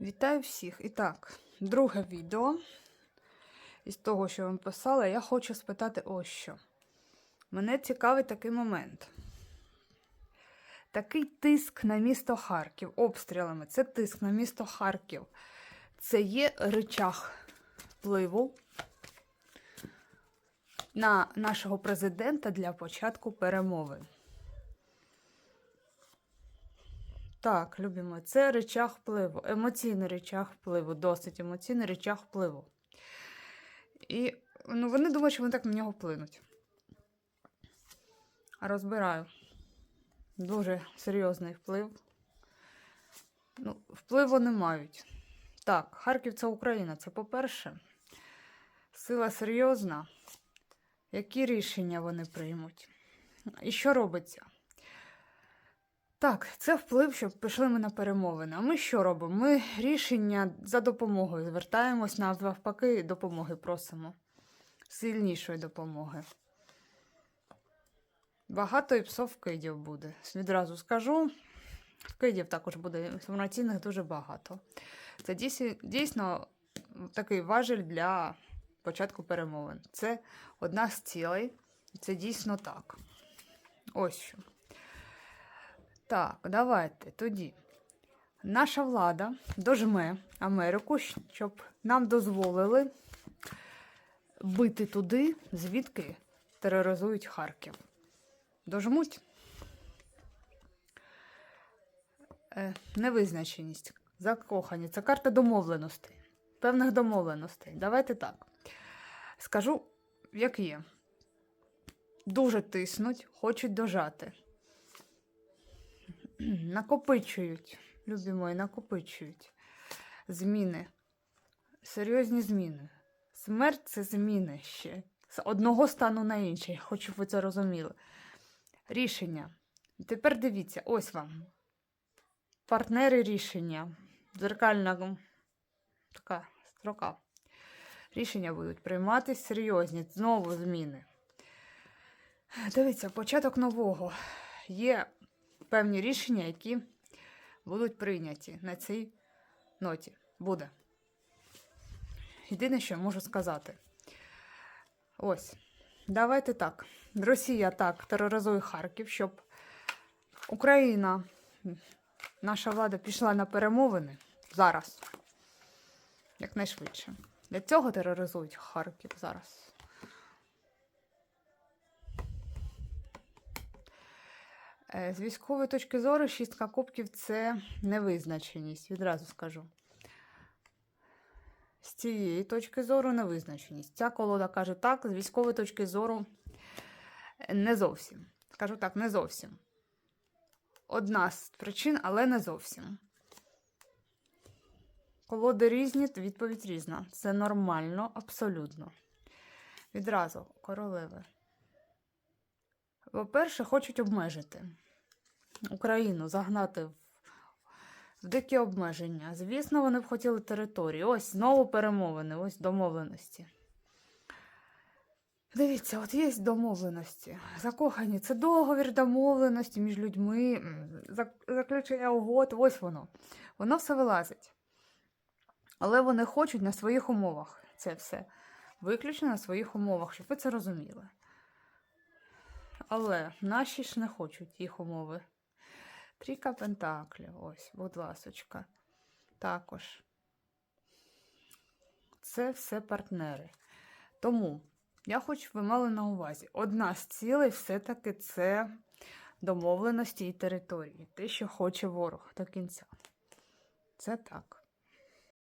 Вітаю всіх! І так, друге відео. Із того, що вам писала, я хочу спитати ось що. Мене цікавить такий момент. Такий тиск на місто Харків обстрілами. Це тиск на місто Харків. Це є речах впливу на нашого президента для початку перемовин. Так, любимо. Це речах впливу, емоційний речах впливу, досить емоційний речах впливу. І ну, вони думають, що вони так на нього вплинуть. Розбираю. Дуже серйозний вплив. Ну, впливу не мають. Так, Харків це Україна. Це по-перше. Сила серйозна. Які рішення вони приймуть? І що робиться? Так, це вплив, щоб пішли ми на перемовини. А ми що робимо? Ми рішення за допомогою звертаємось навпаки, допомоги просимо. Сильнішої допомоги. Багато і псов вкидів буде. Відразу скажу. Вкидів також буде інформаційних дуже багато. Це дійсно такий важель для початку перемовин. Це одна з цілей. Це дійсно так. Ось що. Так, давайте тоді. Наша влада дожме Америку, щоб нам дозволили бити туди, звідки тероризують Харків. Дожмуть. Е, невизначеність, закохані. Це карта домовленостей, певних домовленостей. Давайте так. Скажу, як є. Дуже тиснуть, хочуть дожати накопичують, любі мої, накопичують зміни. Серйозні зміни. Смерть це зміни ще. З одного стану на інший, хочу, ви це розуміли. Рішення. Тепер дивіться, ось вам. Партнери рішення. Дзеркальна така строка. Рішення будуть приймати серйозні, знову зміни. Дивіться, початок нового. Є певні рішення, які будуть прийняті на цій ноті. Буде. Єдине, що я можу сказати. Ось. Давайте так. Росія так тероризує Харків, щоб Україна, наша влада пішла на перемовини зараз. Якнайшвидше. Для цього тероризують Харків зараз. З військової точки зору, шістка кубків це невизначеність, відразу скажу. З цієї точки зору невизначеність. Ця колода каже так, з військової точки зору не зовсім. Скажу так, не зовсім. Одна з причин, але не зовсім. Колоди різні, відповідь різна. Це нормально, абсолютно. Відразу королеви. По-перше, хочуть обмежити Україну, загнати в, дикі обмеження. Звісно, вони б хотіли територію. Ось знову перемовини, ось домовленості. Дивіться, от є домовленості. Закохані. Це договір домовленості між людьми, заключення угод, ось воно. Воно все вилазить. Але вони хочуть на своїх умовах це все. Виключно на своїх умовах, щоб ви це розуміли. Але наші ж не хочуть їх умови. Трійка пентаклів, ось, будь ласочка. Також. Це все партнери. Тому я хочу, щоб ви мали на увазі. Одна з цілей все-таки це домовленості і території. Те, що хоче ворог до кінця. Це так.